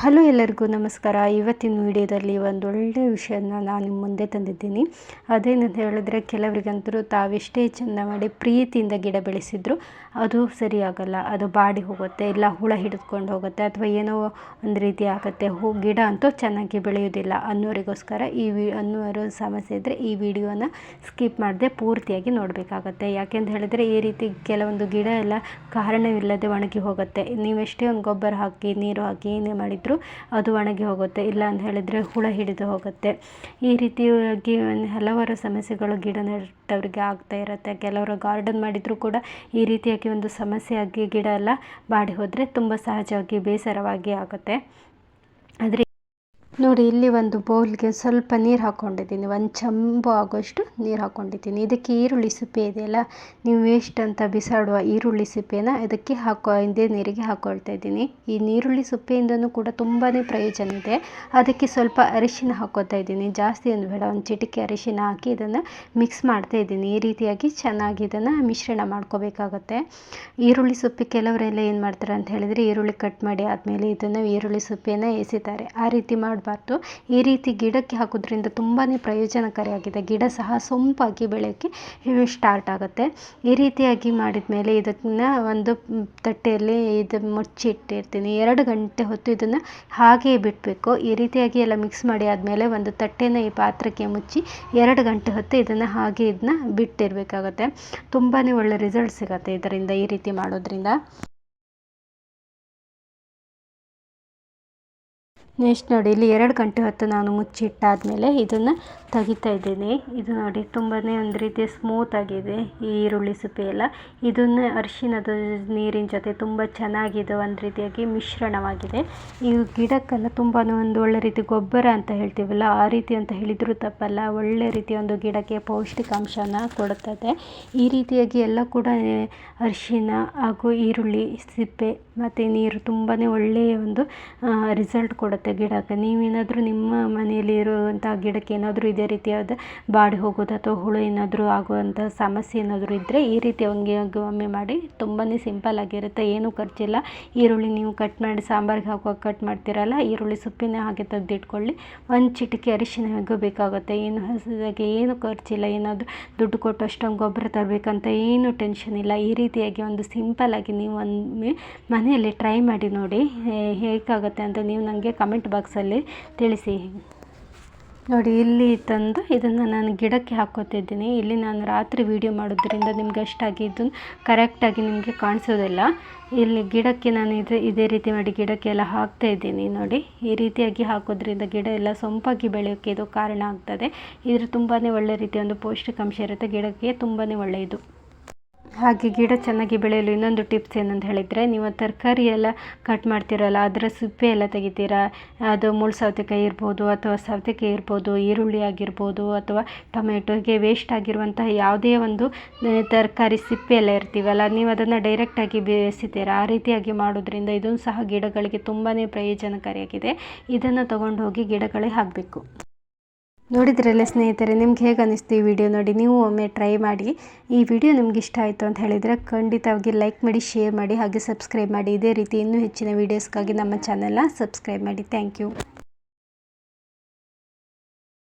Hello ಎಲ್ಲರಿಗೂ ನಮಸ್ಕಾರ. ಇವತ್ತಿನ ವಿಡಿಯೋದಲ್ಲಿ ಒಂದು ಒಳ್ಳೆಯ ವಿಷಯನ ನಾನು ನಿಮ್ಮ ಮುಂದೆ ತಂದಿದ್ದೀನಿ. ಅದೇನಂತ ಹೇಳಿದ್ರೆ ಕೆಲವರಿಗಂತರೂ ತಾವೆಷ್ಟೇ ಚೆಂದ ಮಾಡಿ ಪ್ರೀತಿಯಿಂದ ಗಿಡ ಬೆಳೆಸಿದ್ರು, ಅದು ಸರಿಯಾಗಲ್ಲ. ಅದು ಬಾಡಿ ಹೋಗುತ್ತೆ, ಇಲ್ಲ ಹುಳ ಹಿಡಿದುಕೊಂಡು ಹೋಗುತ್ತೆ, ಅಥವಾ ಏನೋ ಒಂದು ರೀತಿ ಆಗುತ್ತೆ. ಹೂ, ಗಿಡ ಅಂತೂ ಚೆನ್ನಾಗಿ ಬೆಳೆಯೋದಿಲ್ಲ ಅನ್ನೋರಿಗೋಸ್ಕರ ಈ ವಿ, ಅನ್ನೋರು ಸಮಸ್ಯೆ ಇದ್ದರೆ ಈ ವಿಡಿಯೋನ ಸ್ಕಿಪ್ ಮಾಡದೆ ಪೂರ್ತಿಯಾಗಿ ನೋಡಬೇಕಾಗತ್ತೆ. ಯಾಕೆಂತ ಹೇಳಿದ್ರೆ, ಈ ರೀತಿ ಕೆಲವೊಂದು ಗಿಡ ಎಲ್ಲ ಕಾರಣವಿಲ್ಲದೆ ಒಣಗಿ ಹೋಗುತ್ತೆ. ನೀವೆಷ್ಟೇ ಒಂದು ಗೊಬ್ಬರ ಹಾಕಿ, ನೀರು ಹಾಕಿ, ಏನೇ ಮಾಡಿದ್ರು ಅದು ಒಣಗಿ ಹೋಗುತ್ತೆ, ಇಲ್ಲ ಅಂತ ಹೇಳಿದರೆ ಹುಳ ಹಿಡಿದು ಹೋಗುತ್ತೆ. ಈ ರೀತಿಯಾಗಿ ಹಲವಾರು ಸಮಸ್ಯೆಗಳು ಗಿಡ ನೆಟ್ಟವರಿಗೆ ಆಗ್ತಾ ಇರುತ್ತೆ. ಕೆಲವರು ಗಾರ್ಡನ್ ಮಾಡಿದರೂ ಕೂಡ ಈ ರೀತಿಯಾಗಿ ಒಂದು ಸಮಸ್ಯೆಯಾಗಿ ಗಿಡ ಎಲ್ಲ ಬಾಡಿ ಹೋದರೆ ತುಂಬ ಸಹಜವಾಗಿ, ಬೇಸರವಾಗಿ ಆಗುತ್ತೆ. ಆದರೆ ನೋಡಿ, ಇಲ್ಲಿ ಒಂದು ಬೌಲ್ಗೆ ಸ್ವಲ್ಪ ನೀರು ಹಾಕ್ಕೊಂಡಿದ್ದೀನಿ ಒಂದು ಚಂಬು ಆಗೋಷ್ಟು ನೀರು ಹಾಕ್ಕೊಂಡಿದ್ದೀನಿ ಇದಕ್ಕೆ ಈರುಳ್ಳಿ ಸಿಪ್ಪೆ ಇದೆಯಲ್ಲ ನೀವು ವೇಸ್ಟ್ ಅಂತ ಬಿಸಾಡುವ ಈರುಳ್ಳಿ ಸಿಪ್ಪೆನ ಇದಕ್ಕೆ ಹಾಕೋ ಇದೇ ನೀರಿಗೆ ಹಾಕ್ಕೊಳ್ತಾ ಇದ್ದೀನಿ. ಈ ನೀರುಳ್ಳಿ ಸಿಪ್ಪೆಯಿಂದನೂ ಕೂಡ ತುಂಬಾ ಪ್ರಯೋಜನ ಇದೆ. ಅದಕ್ಕೆ ಸ್ವಲ್ಪ ಅರಿಶಿನ ಹಾಕೋತಾ ಇದ್ದೀನಿ. ಜಾಸ್ತಿ ಒಂದು ಬೇಡ, ಒಂದು ಚಿಟಿಕೆ ಅರಿಶಿನ ಹಾಕಿ ಇದನ್ನು ಮಿಕ್ಸ್ ಮಾಡ್ತಾ ಇದ್ದೀನಿ. ಈ ರೀತಿಯಾಗಿ ಚೆನ್ನಾಗಿ ಇದನ್ನು ಮಿಶ್ರಣ ಮಾಡ್ಕೋಬೇಕಾಗುತ್ತೆ. ಈರುಳ್ಳಿ ಸೊಪ್ಪು ಕೆಲವರೆಲ್ಲ ಏನು ಮಾಡ್ತಾರೆ ಅಂತ ಹೇಳಿದರೆ, ಈರುಳ್ಳಿ ಕಟ್ ಮಾಡಿ ಆದಮೇಲೆ ಇದನ್ನು ಈರುಳ್ಳಿ ಸೊಪ್ಪೆನ ಎಸಿತಾರೆ. ಆ ರೀತಿ ಮಾಡಬಾರ್ದು. ಈ ರೀತಿ ಗಿಡಕ್ಕೆ ಹಾಕೋದ್ರಿಂದ ತುಂಬಾ ಪ್ರಯೋಜನಕಾರಿಯಾಗಿದೆ. ಗಿಡ ಸಹ ಸೊಂಪಾಗಿ ಬೆಳೆಯೋಕ್ಕೆ ಸ್ಟಾರ್ಟ್ ಆಗುತ್ತೆ. ಈ ರೀತಿಯಾಗಿ ಮಾಡಿದ ಮೇಲೆ ಇದನ್ನು ಒಂದು ತಟ್ಟೆಯಲ್ಲಿ ಇದು ಮುಚ್ಚಿಟ್ಟಿರ್ತೀನಿ ಎರಡು ಗಂಟೆ ಹೊತ್ತು ಇದನ್ನು ಹಾಗೇ ಬಿಡಬೇಕು ಈ ರೀತಿಯಾಗಿ ಎಲ್ಲ ಮಿಕ್ಸ್ ಮಾಡಿ ಆದಮೇಲೆ ಒಂದು ತಟ್ಟೆನ ಈ ಪಾತ್ರಕ್ಕೆ ಮುಚ್ಚಿ ಎರಡು ಗಂಟೆ ಹೊತ್ತು ಇದನ್ನು ಹಾಗೆ ಇದನ್ನ ಬಿಟ್ಟಿರಬೇಕಾಗತ್ತೆ. ತುಂಬಾ ಒಳ್ಳೆ ರಿಸಲ್ಟ್ ಸಿಗುತ್ತೆ ಇದರಿಂದ ಈ ರೀತಿ ಮಾಡೋದ್ರಿಂದ. ನೆಕ್ಸ್ಟ್ ನೋಡಿ, ಇಲ್ಲಿ ಎರಡು ಗಂಟೆ ಹೊತ್ತು ನಾನು ಮುಚ್ಚಿಟ್ಟಾದಮೇಲೆ ಇದನ್ನು ತೆಗಿತಾ ಇದ್ದೀನಿ. ಇದು ನೋಡಿ ತುಂಬಾ ಒಂದು ರೀತಿ ಸ್ಮೂತ್ ಆಗಿದೆ ಈ ಈರುಳ್ಳಿ ಸಿಪ್ಪೆ ಎಲ್ಲ. ಇದನ್ನು ಅರಿಶಿನದ ನೀರಿನ ಜೊತೆ ತುಂಬ ಚೆನ್ನಾಗಿದೆ ಒಂದು ರೀತಿಯಾಗಿ ಮಿಶ್ರಣವಾಗಿದೆ. ಈ ಗಿಡಕ್ಕೆಲ್ಲ ತುಂಬಾ ಒಂದು ಒಳ್ಳೆ ರೀತಿ ಗೊಬ್ಬರ ಅಂತ ಹೇಳ್ತೀವಲ್ಲ, ಆ ರೀತಿ ಅಂತ ಹೇಳಿದರೂ ತಪ್ಪಲ್ಲ. ಒಳ್ಳೆ ರೀತಿಯ ಒಂದು ಗಿಡಕ್ಕೆ ಪೌಷ್ಟಿಕಾಂಶನ ಕೊಡುತ್ತದೆ. ಈ ರೀತಿಯಾಗಿ ಎಲ್ಲ ಕೂಡ ಅರಿಶಿನ ಹಾಗೂ ಈರುಳ್ಳಿ ಸಿಪ್ಪೆ ಮತ್ತು ನೀರು ತುಂಬಾ ಒಳ್ಳೆಯ ಒಂದು ರಿಸಲ್ಟ್ ಕೊಡುತ್ತೆ. ಗಿಡಕ್ಕೆ ನೀವೇನಾದರೂ ನಿಮ್ಮ ಮನೆಯಲ್ಲಿ ಇರುವಂಥ ಗಿಡಕ್ಕೆ ಏನಾದರೂ ಇದೇ ರೀತಿಯಾದ ಬಾಡಿ ಹೋಗೋದು ಅಥವಾ ಹುಳು ಏನಾದರೂ ಆಗುವಂಥ ಸಮಸ್ಯೆ ಏನಾದರೂ ಇದ್ದರೆ ಈ ರೀತಿ ಹಂಗೆ ಒಮ್ಮೆ ಮಾಡಿ. ತುಂಬಾ ಸಿಂಪಲ್ ಆಗಿರುತ್ತೆ. ಏನೂ ಖರ್ಚಿಲ್ಲ. ಈರುಳ್ಳಿ ನೀವು ಕಟ್ ಮಾಡಿ, ಸಾಂಬಾರಿಗೆ ಹಾಕುವಾಗ ಕಟ್ ಮಾಡ್ತೀರಲ್ಲ, ಈರುಳ್ಳಿ ಸೊಪ್ಪಿನ ಹಾಗೆ ತೆಗೆದಿಟ್ಕೊಳ್ಳಿ. ಒಂದು ಚಿಟಿಕೆ ಅರಿಶಿನ ಹೇಗೋ ಬೇಕಾಗುತ್ತೆ. ಏನು ಹಸಿದಾಗೆ ಏನು ಖರ್ಚಿಲ್ಲ. ಏನಾದರೂ ದುಡ್ಡು ಕೊಟ್ಟು ಅಷ್ಟೊಂದು ಗೊಬ್ಬರ ತರಬೇಕಂತ ಏನೂ ಟೆನ್ಷನ್ ಇಲ್ಲ. ಈ ರೀತಿಯಾಗಿ ಒಂದು ಸಿಂಪಲ್ ಆಗಿ ನೀವು ಒಮ್ಮೆ ಮನೆಯಲ್ಲಿ ಟ್ರೈ ಮಾಡಿ ನೋಡಿ, ಹೇಗಾಗುತ್ತೆ ಅಂತ ನೀವು ನನಗೆ ಕಮೆಂಟ್ ಬಾಕ್ಸಲ್ಲಿ ತಿಳಿಸಿ. ನೋಡಿ, ಇಲ್ಲಿ ತಂದು ಇದನ್ನು ನಾನು ಗಿಡಕ್ಕೆ ಹಾಕೋತಿದ್ದೀನಿ ಇಲ್ಲಿ ನಾನು ರಾತ್ರಿ ವೀಡಿಯೋ ಮಾಡೋದ್ರಿಂದ ನಿಮ್ಗೆ ಅಷ್ಟಾಗಿ ಇದನ್ನು ಕರೆಕ್ಟಾಗಿ ನಿಮಗೆ ಕಾಣಿಸೋದಿಲ್ಲ. ಇಲ್ಲಿ ಗಿಡಕ್ಕೆ ನಾನು ಇದು, ಇದೇ ರೀತಿ ಮಾಡಿ ಗಿಡಕ್ಕೆಲ್ಲ ಹಾಕ್ತಾ ಇದ್ದೀನಿ. ನೋಡಿ, ಈ ರೀತಿಯಾಗಿ ಹಾಕೋದ್ರಿಂದ ಗಿಡ ಎಲ್ಲ ಸೊಂಪಾಗಿ ಬೆಳೆಯೋಕ್ಕೆ ಇದು ಕಾರಣ ಆಗ್ತದೆ. ಇದ್ರ ತುಂಬಾ ಒಳ್ಳೆ ರೀತಿಯ ಒಂದು ಪೌಷ್ಟಿಕಾಂಶ ಇರುತ್ತೆ. ಗಿಡಕ್ಕೆ ತುಂಬಾ ಒಳ್ಳೆಯದು. ಹಾಗೆ ಗಿಡ ಚೆನ್ನಾಗಿ ಬೆಳೆಯಲು ಇನ್ನೊಂದು ಟಿಪ್ಸ್ ಏನಂತ ಹೇಳಿದರೆ, ನೀವು ತರಕಾರಿ ಎಲ್ಲ ಕಟ್ ಮಾಡ್ತೀರಲ್ಲ, ಅದರ ಸಿಪ್ಪೆ ಎಲ್ಲ ತೆಗಿತೀರಾ? ಅದು ಮುಳ್ಳು ಸೌತೆಕಾಯಿ ಇರ್ಬೋದು ಅಥವಾ ಸೌತೆಕಾಯಿ ಇರ್ಬೋದು, ಈರುಳ್ಳಿ ಆಗಿರ್ಬೋದು ಅಥವಾ ಟೊಮೆಟೊಗೆ ವೇಸ್ಟ್ ಆಗಿರುವಂತಹ ಯಾವುದೇ ಒಂದು ತರಕಾರಿ ಸಿಪ್ಪೆ ಎಲ್ಲ ಇರ್ತೀವಲ್ಲ, ನೀವು ಅದನ್ನು ಡೈರೆಕ್ಟಾಗಿ ಬೇಯಿಸ್ತೀರಾ? ಆ ರೀತಿಯಾಗಿ ಮಾಡೋದ್ರಿಂದ ಇದೂ ಸಹ ಗಿಡಗಳಿಗೆ ತುಂಬಾ ಪ್ರಯೋಜನಕಾರಿಯಾಗಿದೆ. ಇದನ್ನು ತೊಗೊಂಡು ಹೋಗಿ ಗಿಡಗಳಿಗೆ ಹಾಕಬೇಕು. ನೋಡಿದ್ರಲ್ಲ ಸ್ನೇಹಿತರೆ, ನಿಮ್ಗೆ ಹೇಗೆ ಅನ್ನಿಸ್ತು ಈ ವಿಡಿಯೋ ನೋಡಿ, ನೀವು ಒಮ್ಮೆ ಟ್ರೈ ಮಾಡಿ. ಈ ವಿಡಿಯೋ ನಿಮ್ಗೆ ಇಷ್ಟ ಆಯಿತು ಅಂತ ಹೇಳಿದರೆ ಖಂಡಿತವಾಗಿ ಲೈಕ್ ಮಾಡಿ, ಶೇರ್ ಮಾಡಿ, ಹಾಗೆ ಸಬ್ಸ್ಕ್ರೈಬ್ ಮಾಡಿ. ಇದೇ ರೀತಿ ಇನ್ನೂ ಹೆಚ್ಚಿನ ವೀಡಿಯೋಸ್ಗಾಗಿ ನಮ್ಮ ಚಾನಲ್ನ ಸಬ್ಸ್ಕ್ರೈಬ್ ಮಾಡಿ. Thank you